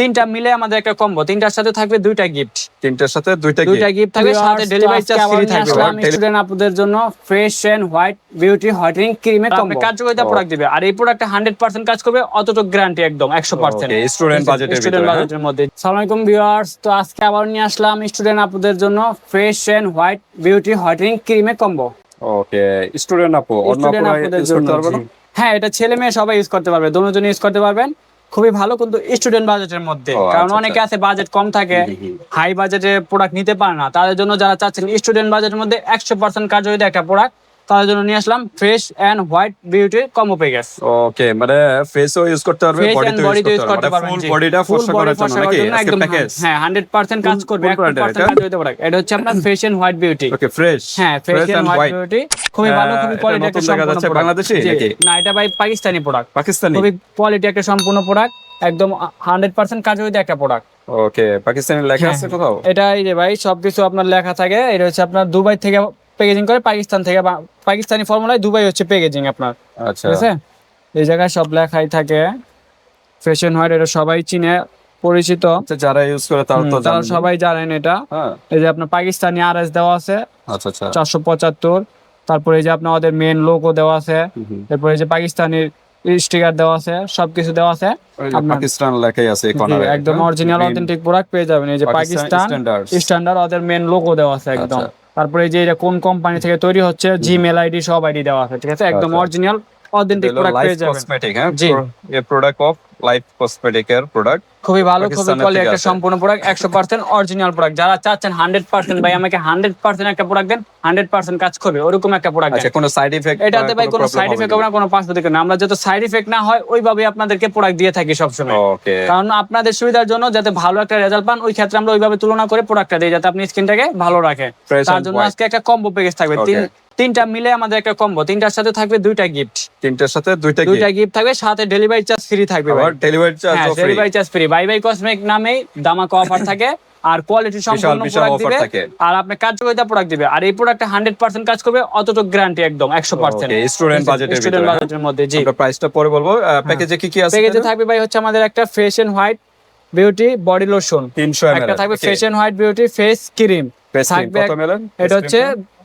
তিনটা মিলে আমাদের একটা কম্বো তিনটার সাথে থাকবে দুইটা গিফট তিনটার সাথে দুইটা দুইটা গিফট থাকবে সাথে ডেলিভারি চার্জ ফ্রি থাকবে। স্টুডেন্ট আপুদের জন্য fresh and white beauty whitening ক্রিমের কম্বো কার্যকারিতা। প্রোডাক্ট দিবে। আর এই প্রোডাক্টটা 100% কাজ করবে অতটুকু গ্যারান্টি একদম 100% Okay, student budget স্টুডেন্ট? বাজেটের মধ্যে। আসসালামু আলাইকুম ভিউয়ার্স তো আজকে আবার নিয়ে আসলাম স্টুডেন্ট আপুদের জন্য fresh and white beauty whitening ক্রিমের কম্বো ওকে স্টুডেন্ট আপু অন্য স্টুডেন্ট use জন্য করতে পারবে না? হ্যাঁ এটা ছেলে মেয়ে সবাই ইউজ করতে পারবে দুজন ইউজ করতে পারবেন। খুবই ভালো কিন্তু স্টুডেন্ট বাজেটের মধ্যে। কারণ আচ্ছা, অনেকে আচ্ছা। আছে বাজেট কম থাকে হাই বাজেটে প্রোডাক্ট নিতে পারে না। তাদের জন্য যারা চাচ্ছেন স্টুডেন্ট বাজেটের মধ্যে একশো পার্সেন্ট কার্যকরী একটা প্রোডাক্ট তাদের জন্য নিয়ে আসলাম fresh and white beauty combo পেগাস okay মানে ফেসও ইউজ করতে পারবে বডি তো ইউজ করতে পারবে। ফুল বডিটা ফর্সা করার জন্য নাকি? একদম হ্যাঁ 100% কাজ করবে কোন brand এর 100% এটা? কার্যকরিতা প্রোডাক্ট এটা হচ্ছে আপনার fresh and white beauty okay fresh হ্যাঁ ফ্রেশ এন্ড হোয়াইট বিউটি খুবই ভালো খুবই কোয়ালিটি একটা সম্পূর্ণ product। বাংলাদেশি নাকি? না এটা ভাই পাকিস্তানি প্রোডাক্ট পাকিস্তানি? খুবই কোয়ালিটি একটা সম্পূর্ণ প্রোডাক্ট একদম হান্ড্রেড পার্সেন্ট কার্যকরিতা একটা প্রোডাক্ট ওকে পাকিস্তানি লেখা হ্যাঁ, আছে কোথাও? এটা এই যে ভাই সবকিছু আপনার লেখা থাকে এটা হচ্ছে আপনার দুবাই থেকে প্যাকেজিং করে পাকিস্তান থেকে পাকিস্তানি ফর্মুলায় দুবাই হচ্ছে প্যাকেজিং আপনার। আচ্ছা। ঠিক আছে? এই জায়গায় সব লেখাই থাকে। ফ্যাশন হোয়াইট এটা সবাই চিনে পরিচিত। আচ্ছা, যারা ইউজ করে তারা তো তারা। সবাই জানেন এটা। হ্যাঁ। এই যে আপনার পাকিস্তানি আর এস দেওয়া আছে আচ্ছা আচ্ছা। চারশো পঁচাত্তর। তারপরে এই যে আপনার ওদের মেন লোগো দেওয়া আছে। তারপরে এই যে পাকিস্তানির স্টিকার দেওয়া আছে সবকিছু দেওয়া আছে। আপনার- পাকিস্তান লেখাই আছে কর্নারে একদম অরিজিনাল অথেন্টিক প্রোডাক্ট পেয়ে যাবেন। এই যে পাকিস্তান। স্ট্যান্ডার্ড ওদের মেন লোগো দেওয়া আছে একদম। আচ্ছা। তারপরে যে এটা কোন কোম্পানি থেকে তৈরি হচ্ছে? জিমেল আইডি সব আইডি দেওয়া আছে ঠিক আছে? একদম আচ্ছা। অরিজিনাল অথেন্টিক প্রোডাক্ট পেয়ে যাবেন। কসমেটিক হ্যাঁ? জি। প্রোডাক্ট অফ লাইফ কসমেটিক এর প্রোডাক্ট খুবই ভালো খুবই কোয়ালিটি একটা সম্পূর্ণ প্রোডাক্ট একশো পার্সেন্ট অরিজিনাল প্রোডাক্ট যারা চাচ্ছেন হান্ড্রেড পার্সেন্ট ভাই আমাকে হান্ড্রেড পার্সেন্ট একটা প্রোডাক্ট দেন হান্ড্রেড পার্সেন্ট কাজ করবে ওরকম একটা প্রোডাক্ট আচ্ছা কোনো সাইড ইফেক্ট এটাতে ভাই কোনো সাইড ইফেক্ট হবে না কোনো দিকে না। আমরা যাতে সাইড ইফেক্ট না হয় ওইভাবে আপনাদেরকে প্রোডাক্ট দিয়ে থাকি সবসময়। ওকে কারণ আপনাদের সুবিধার জন্য যাতে ভালো একটা রেজাল্ট পান ওই ক্ষেত্রে আমরা ওইভাবে তুলনা করে প্রোডাক্টটা দিই যাতে আপনি স্কিনটাকে ভালো রাখে তার জন্য আজকে একটা কম্বো প্যাকেজ থাকবে। তিন. তিনটা মিলে আমাদের একটা কম্বো তিনটার সাথে থাকবে দুইটা গিফট তিনটার সাথে দুইটা দুইটা গিফট থাকবে সাথে ডেলিভারি চার্জ ফ্রি থাকবে। আবার delivery charge free delivery charge free buy buy cosmetic নামেই দামাকা অফার থাকে। আর কোয়ালিটি সম্পূর্ণ প্রোডাক্ট দিবে। থাকে। আর আপনি কার্যকারিতা প্রোডাক্ট দিবে। আর এই প্রোডাক্টটা হান্ড্রেড পার্সেন্ট কাজ করবে অতটুকু গ্যারান্টি একদম একশো পার্সেন্ট Okay, student budget এর স্টুডেন্ট? বাজেটের মধ্যে জি। আমরা প্রাইসটা পরে বলব। প্যাকেজে কি কি আছে প্যাকেজে থাকবে ভাই হচ্ছে আমাদের একটা fresh and white beauty body lotion 300 ml একটা থাকবে. Fresh and white beauty face cream থাকবে এটা হচ্ছে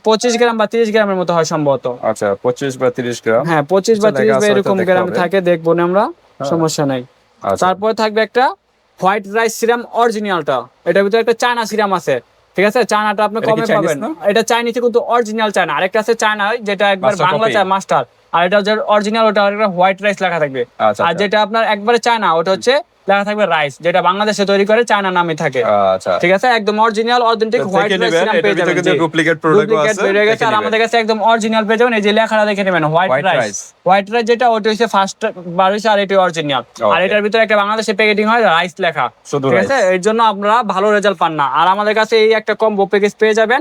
পঁচিশ গ্রাম বা তিরিশ গ্রামের মতো হয় সম্ভবত। আচ্ছা 25 বা 30 গ্রাম। হ্যাঁ পঁচিশ বা আচ্ছা, তিরিশ বা এরকম গ্রাম থাকে দেখব না আমরা সমস্যা নাই। আচ্ছা। তারপরে থাকবে একটা হোয়াইট রাইস সিরাম অরিজিনালটা। এটার ভিতরে একটা চায়না সিরাম আছে ঠিক আছে? চায়নাটা আপনি কমে পাবেন? এটা চাইনিজ কিন্তু অরিজিনাল চায়না। আরেকটা আছে চায়না যেটা একবার বাংলা চায় মাস্টার। আর এটা হচ্ছে অরিজিনাল ওটা হোয়াইট রাইস লেখা থাকবে। আচ্ছা, আর আচ্ছা। যেটা আপনার একবারে চায়না ওটা হচ্ছে লেখা থাকবে রাইস যেটা বাংলাদেশে তৈরি করে চায়না নামে থাকে। আচ্ছা। ঠিক আছে? একদম অরিজিনাল অথেন্টিক হোয়াইট রাইস পেয়ে যাবেন Duplicate আছে, বেরিয়ে গেছে আর আমাদের কাছে একদম অরিজিনাল পেয়ে যাবেন এই যে লেখাটা দেখে নেবেন হোয়াইট রাইস হোয়াইট রাইস যেটা ওটা হচ্ছে ফার্স্ট বার হয়েছে আর এটা অরিজিনাল আর এটার ভিতরে একটা বাংলাদেশে প্যাকেটিং হয় রাইস লেখা। ঠিক আছে? এর জন্য আপনারা ভালো রেজাল্ট পান না। আর আমাদের কাছে এই একটা কম্বো প্যাকেজ পেয়ে যাবেন।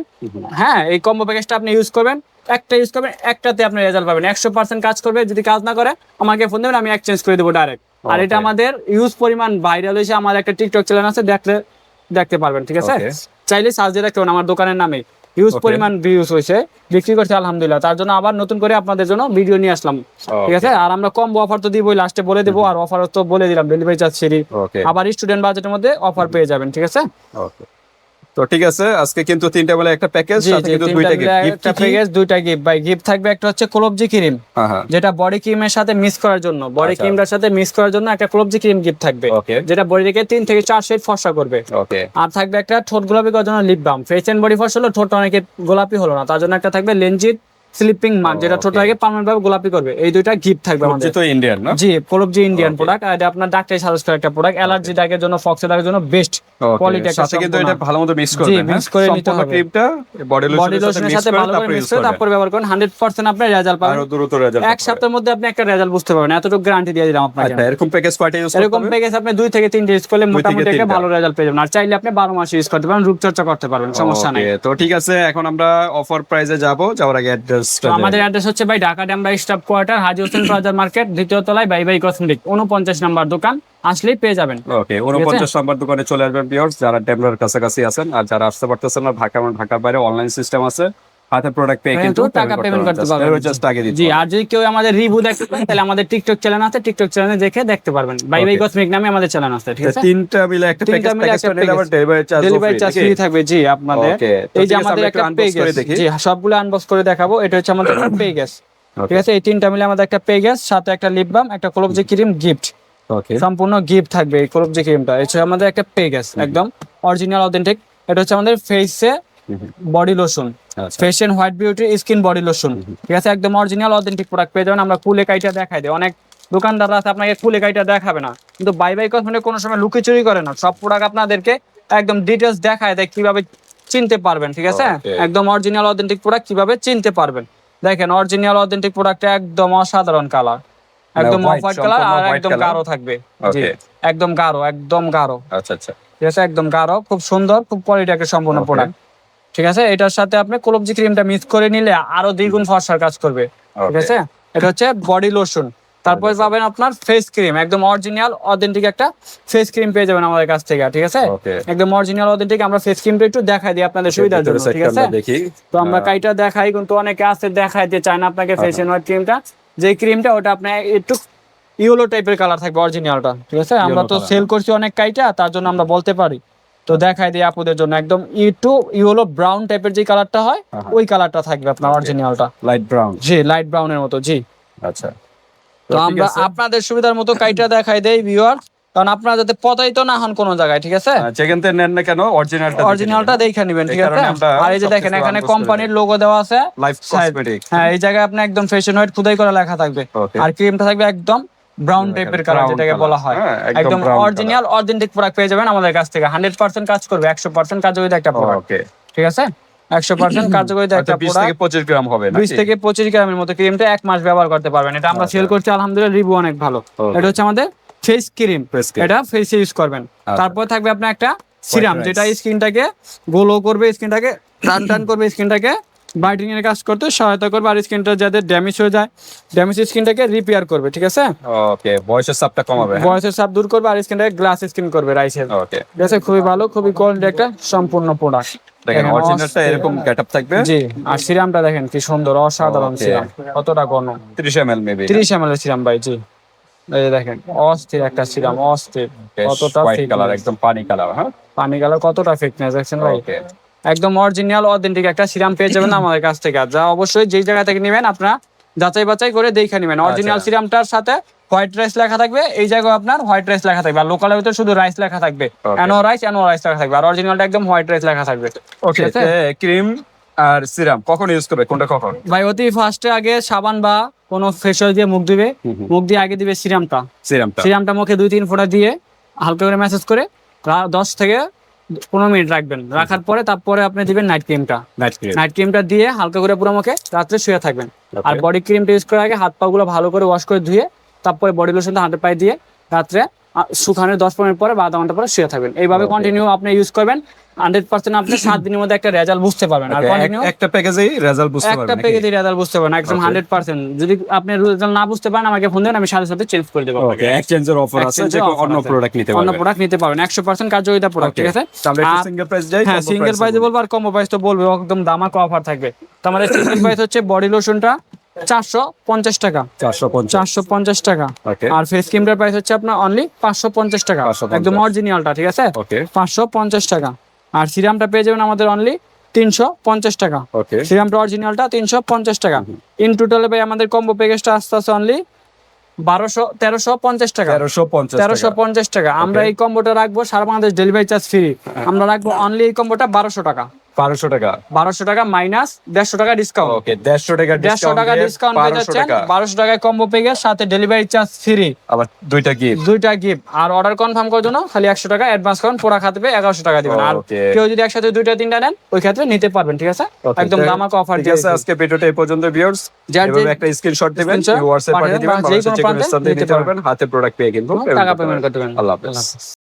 হ্যাঁ এই কম্বো প্যাকেজটা আপনি ইউজ করবেন। একটা ইউজ করবেন একটাতে আপনি রেজাল্ট পাবেন। একশো পার্সেন্ট কাজ করবে যদি কাজ না করে আমাকে ফোন দেবেন আমি এক্সচেঞ্জ করে দেবো ডাইরেক্ট আর এটা আমাদের ইউজ পরিমাণ ভাইরাল হয়েছে আমার একটা টিকটক চ্যানেল আছে দেখলে দেখতে পারবেন ঠিক আছে? চাইলে সার্চ দিয়ে রাখতে আমার দোকানের নামে। ইউজ পরিমাণ ভিউজ হয়েছে বিক্রি করছে আলহামদুলিল্লাহ। তার জন্য আবার নতুন করে আপনাদের জন্য ভিডিও নিয়ে আসলাম ঠিক আছে? আর আমরা কম অফার তো দিবই লাস্টে বলে দেবো আর অফার তো বলে দিলাম ডেলিভারি চার্জ ওকে আবার স্টুডেন্ট বাজেটের মধ্যে অফার পেয়ে যাবেন ঠিক আছে? ওকে তো ঠিক আছে আজকে কিন্তু তিনটা বেলা একটা প্যাকেজ সাথে কিন্তু দুইটা গিফট একটা প্যাকেজ দুইটা গিফট ভাই গিফট থাকবে একটা হচ্ছে কলবজি ক্রিম হ্যাঁ হ্যাঁ। যেটা বডি ক্রিমের সাথে মিক্স করার জন্য। বডি আচ্ছা। ক্রিমটার সাথে মিক্স করার জন্য একটা কলবজি ক্রিম গিফট থাকবে. যেটা বডিকে তিন থেকে চার শেড ফর্সা করবে। ওকে আর থাকবে একটা ঠোঁট গোলাপি করার জন্য lip balm face and body ফর্সা হলো ঠোঁট অনেকে গোলাপি হলো না তার জন্য একটা থাকবে লেঞ্জিট স্লিপিং মার্ক যেটা okay. ঠোঁটটাকে পার্মানেন্ট ভাবে গোলাপি করবে। এই দুইটা গিফট থাকবে আমাদের। তো ইন্ডিয়ান না? জি কোলবজি ইন্ডিয়ান প্রোডাক্ট আর এটা আপনার ডাক্তারি সাজেস্ট করা একটা প্রোডাক্ট অ্যালার্জি দাগের জন্য ফক্সের দাগের জন্য বেস্ট কোয়ালিটি একটা সাথে কিন্তু এটা সম্পূর্ণ। ভালো মতো মিক্স জি, করবেন mix করে নিতে হবে। ক্রিমটা বডি লোশনের সাথে ভালো করে মিক্স করে তারপর ব্যবহার করুন। হান্ড্রেড পার্সেন্ট আপনি রেজাল্ট পাবেন। আরও দ্রুত রেজাল্ট এক সপ্তাহের মধ্যে আপনি একটা রেজাল্ট বুঝতে পারবেন। এতটুকু গ্যারান্টি দিয়ে দিলাম আপনাকে। আচ্ছা এরকম প্যাকেজ কয়টা ইউজ এরকম প্যাকেজ আপনি দুই থেকে তিনটে ইউজ করলে মোটামুটি একটা ভালো রেজাল্ট পেয়ে যাবেন। আর চাইলে আপনি বারো মাস ইউজ করতে পারেন রূপচর্চা করতে পারবেন সমস্যা নাই। তো ঠিক আছে এখন আমরা অফার প্রাইসে যাব। যাওয়ার আগে অ্যাড্রেসটা তো আমাদের অ্যাড্রেস হচ্ছে ভাই ঢাকা ড্যামরা স্টাফ কোয়ার্টার হাজি হোসেন প্লাজার মার্কেট দ্বিতীয় তলায় বাই বাই কসমেটিক উনপঞ্চাশ নাম্বার দোকান আসলেই পেয়ে যাবেন। ওকে উনপঞ্চাশ নাম্বার দোকানে চলে আসবেন পিওর্স যারা টেমলার কাছাকাছি আছেন আর যারা আসতে পারতেছেন না ঢাকা ঢাকার বাইরে অনলাইন সিস্টেম আছে। হাতে প্রোডাক্ট পেয়ে কিন্তু কিন্তু টাকা পেমেন্ট করতে পারবেন। জাস্ট আগে দিতে জি আর যদি কেউ আমাদের রিভিউ দেখতে চান তাহলে আমাদের টিকটক চ্যানেল আছে। টিকটক চ্যানেলে দেখে দেখতে পারবেন। বাই বাই কসমিক নামে আমাদের চ্যানেল আছে ঠিক আছে? তিনটা মিলে একটা প্যাকেজ প্যাকেজ আবার delivery charge delivery charge free থাকবে জি আপনাদের। এই যে আমাদের একটা পে unbox করে গ্যাস দেখি। জি সবগুলো আনবক্স করে দেখাবো। এটা হচ্ছে আমাদের পে গ্যাস Okay. ঠিক আছে? এই তিনটা মিলে আমাদের একটা পে সাথে একটা লিপ বাম একটা কলবজি ক্রিম গিফট সম্পূর্ণ গিফট থাকবে এই কলবজি ক্রিমটা এটা হচ্ছে আমাদের একটা পে গ্যাস একদম অরিজিনাল অথেন্টিক এটা হচ্ছে আমাদের ফেসে body lotion. Face and white beauty skin body lotion ঠিক আছে? একদম অরিজিনাল অথেন্টিক প্রোডাক্ট পেয়ে যাবেন। আমরা কুলে কাইটা দেখাই দিই। অনেক দোকানদাররা আছে আপনাকে কুলে কাইটা দেখাবে না। কিন্তু বাই বাই কসমেটিক কোনো সময় লুকিচুরি করে না। সব প্রোডাক্ট আপনাদেরকে একদম ডিটেলস দেখায় দেয় কীভাবে চিনতে পারবেন ঠিক আছে? একদম অরিজিনাল অথেন্টিক প্রোডাক্ট কীভাবে চিনতে পারবেন। দেখেন অরিজিনাল অথেন্টিক প্রোডাক্ট একদম অসাধারণ কালার একদম white, হোয়াইট কালার আর একদম গাঢ় থাকবে। জি। একদম গাঢ় একদম গাঢ়। আচ্ছা আচ্ছা। ঠিক আছে? একদম গাঢ় খুব সুন্দর খুব কোয়ালিটি একটা সম্পূর্ণ প্রোডাক্ট ঠিক আছে? এটার সাথে আপনি কলবজি ক্রিমটা মিক্স করে নিলে আরও দ্বিগুণ ফর্সার কাজ করবে। ঠিক আছে? এটা হচ্ছে বডি লোশন। তারপর পাবেন আপনার ফেস ক্রিম একদম অরিজিনাল অথেন্টিক একটা ফেস ক্রিম পেয়ে যাবেন আমাদের কাছ থেকে ঠিক আছে? একদম অরিজিনাল অথেন্টিক আমরা ফেস ক্রিমটা একটু দেখাই দিই আপনাদের সুবিধার জন্য ঠিক আছে? তো আমরা কাইটা দেখাই কিন্তু অনেকে আছে দেখাইতে চায় না আপনাকে ফেস এন্ড ক্রিমটা যে ক্রিমটা ওটা আপনার একটু ইয়েলো টাইপের কালার থাকবে অরিজিনালটা ঠিক আছে? আমরা তো সেল করছি অনেক কাইটা তার জন্য আমরা বলতে পারি। তো দেখাই দিই আপুদের জন্য। একদম একটু ইয়েলো ব্রাউন টাইপের যে কালারটা হয় ওই কালারটা থাকবে আপনার অরিজিনালটা লাইট ব্রাউন জি লাইট ব্রাউনের মতো জি। আচ্ছা। তো আমরা আপনাদের সুবিধার মতো কাইটা দেখাই দেই ভিউয়ার কারণ আপনারা যাতে প্রতারিত না হন কোন জায়গায় ঠিক আছে? যেখান থেকে নেন না কেন? অরিজিনালটা অরিজিনালটা দেখে নেবেন ঠিক আছে? আর এই যে দেখেন এখানে কোম্পানির লোগো দেওয়া আছে। লাইফ কসমেটিক হ্যাঁ এই জায়গায় আপনি একদম ফ্যাশন হোয়াইট খুদাই করা লেখা থাকবে. আর ক্রিমটা থাকবে একদম ব্রাউন টাইপের কালার যেটাকে বলা হয়। হ্যাঁ, একদম অরিজিনাল অথেন্টিক প্রোডাক্ট পেয়ে যাবেন আমাদের কাছ থেকে। হান্ড্রেড পার্সেন্ট কাজ করবে একশো পার্সেন্ট কার্যকরিতা একটা প্রোডাক্ট ওকে ঠিক আছে? কার্যকরিতা একটা আচ্ছা 20 প্রোডাক্ট থেকে 25 গ্রাম হবে বিশ নাকি? থেকে পঁচিশ গ্রামের মতো ক্রিমটা এক মাস ব্যবহার করতে পারবেন। এটা আমরা আচ্ছা। সেল করছি আলহামদুলিল্লাহ রিভিউ অনেক ভালো। এটা হচ্ছে আমাদের ফেস ক্রিম এটা ফেসে ইউজ করবেন। আচ্ছা। তারপর থাকবে আপনার একটা সিরাম যেটা স্কিনটাকে গ্লো করবে স্কিনটাকে টান টান করবে স্কিনটাকে ব্রাইটেনিং এর কাজ করতে সহায়তা করবে আর স্কিনটা যাদের ড্যামেজ হয়ে যায় ড্যামেজ স্কিনটাকে রিপেয়ার করবে ঠিক আছে? ওকে বয়সের চাপটা কমাবে হ্যাঁ? বয়সের চাপ দূর করবে আর স্কিনটাকে গ্লাস স্কিন করবে রাইসের ওকে ঠিক আছে? খুবই ভালো খুবই কোয়ালিটি একটা সম্পূর্ণ প্রোডাক্ট দেখেন অরিজিনালটা এরকম গেটআপ থাকবে। জি আর সিরামটা দেখেন কি সুন্দর অসাধারণ. সিরাম কতটা ঘন? 30 ml মেবি তিরিশ এম এল সিরাম ভাই জি। এই দেখেন অস্থির একটা সিরাম অস্থির। কতটা কালার একদম পানি কালার হ্যাঁ? পানি কালার কতটা ফিটনেস দেখছেন ভাই? ওকে একদম অরিজিনাল অথেন্টিক একটা সিরাম পেয়ে যাবেন আমাদের কাছ থেকে। যা অবশ্যই যেই জায়গা থেকে নেবেন আপনারা যাচাই বাছাই করে দেখে নেবেন। অরিজিনাল আচ্ছা। সিরামটার সাথে হোয়াইট রাইস লেখা থাকবে। এই জায়গায় আপনার হোয়াইট রাইস লেখা থাকবে। আর লোকালের ভিতরে শুধু রাইস লেখা থাকবে. অ্যানো রাইস অ্যানো রাইস লেখা থাকবে। আর অরিজিনালটা একদম হোয়াইট রাইস লেখা থাকবে। ওকে ক্রিম আর সিরাম কখন ইউজ করবে? কোনটা কখন? ভাই অতি ফার্স্টে আগে সাবান বা কোনো ফেশিয়াল দিয়ে মুখ দিবে। মুখ দিয়ে আগে দিবে সিরামটা সিরামটা সিরামটা মুখে দুই তিন ফোঁটা দিয়ে হালকা করে ম্যাসেজ করে দশ থেকে পনেরো মিনিট রাখবেন। রাখার পরে তারপরে আপনি দিবেন নাইট ক্রিমটা নাইট ক্রিমটা দিয়ে হালকা করে পুরো মুখে রাত্রে শুয়ে থাকবেন। আর বডি ক্রিমটা ইউজ করার আগে হাত পা গুলো ভালো করে ওয়াশ করে ধুয়ে তারপরে বডি লোশনটা হাতে পায়ে দিয়ে রাত্রে শুকানোর দশ পনেরো পরে বা আধা ঘণ্টা পরে শুয়ে থাকবেন। এইভাবে কন্টিনিউ আপনি ইউজ করবেন। হান্ড্রেড পার্সেন্ট আপনি সাত দিনের মধ্যে একটা রেজাল্ট বুঝতে পারবেন। আর কন্টিনিউ একটা প্যাকেজেই রেজাল্ট বুঝতে একটা পারবেন রেজাল্ট বুঝতে পারবেন। একদম হান্ড্রেড পার্সেন্ট যদি আপনি রেজাল্ট না বুঝতে পারেন আমাকে ফোন দেবেন আমি সাথে সাথে চেঞ্জ করে দেবো ওকে এক্সচেঞ্জের অফার আছে যে অন্য প্রোডাক্ট নিতে অন্য প্রোডাক্ট নিতে পারবেন। একশো পার্সেন্ট কার্যকারিতা প্রোডাক্ট ঠিক আছে? তাহলে সিঙ্গেল প্রাইস যাই হ্যাঁ সিঙ্গেল প্রাইসে বলব আর কম্বো প্রাইস তো বলব একদম দামাকা অফার থাকবে। তো আমাদের সিঙ্গেল প্রাইস হচ্ছে বডি লোশনটা চারশো পঞ্চাশ টাকা। চারশো পঞ্চাশ। টাকা। আর ফেস ক্রিমটার প্রাইস হচ্ছে আপনার অনলি পাঁচশো পঞ্চাশ টাকা। 550 একদম অরিজিনালটা ঠিক আছে? পাঁচশো পঞ্চাশ টাকা। আর সিরামটা পেয়ে যাবেন আমাদের অনলি তিনশো পঞ্চাশ টাকা। ওকে সিরামটা অরিজিনালটা তিনশো পঞ্চাশ টাকা। ইন টোটালে ভাই আমাদের কম্বো প্যাকেজটা আসতে আসতে অনলি বারোশো তেরোশো পঞ্চাশ টাকা। তেরোশো পঞ্চাশ টাকা। আমরা এই কম্বোটা রাখব সারা বাংলাদেশ ডেলিভারি চার্জ ফ্রি আমরা রাখব অনলি এই কম্বোটা বারোশো টাকা। 1200 টাকা। বারোশো টাকা মাইনাস দেড়শো টাকা ডিসকাউন্ট ওকে 150 টাকা দেড়শো টাকা ডিসকাউন্ট পেয়ে যাচ্ছেন বারোশো টাকায় কম্বো পেয়ে গেছে সাথে ডেলিভারি চার্জ ফ্রি আবার দুইটা গিফট দুইটা গিফট আর অর্ডার কনফার্ম করার জন্য খালি একশো টাকা অ্যাডভান্স করুন পুরা খাতে এগারোশো টাকা দিবেন। আর কেউ যদি একসাথে দুইটা তিনটা নেন ওই ক্ষেত্রে নিতে পারবেন ঠিক আছে? একদম দামাকা অফার ঠিক আছে আজকে ভিডিওটা এই পর্যন্ত ভিউয়ার্স যার একটা স্ক্রিনশট দিবেন হোয়াটসঅ্যাপ পাঠিয়ে দিবেন যে কোনো স্থান থেকে নিতে পারবেন হাতে প্রোডাক্ট পেয়ে কিন্তু টাকা পেমেন্ট করতে পারেন আল্লাহ হাফেজ।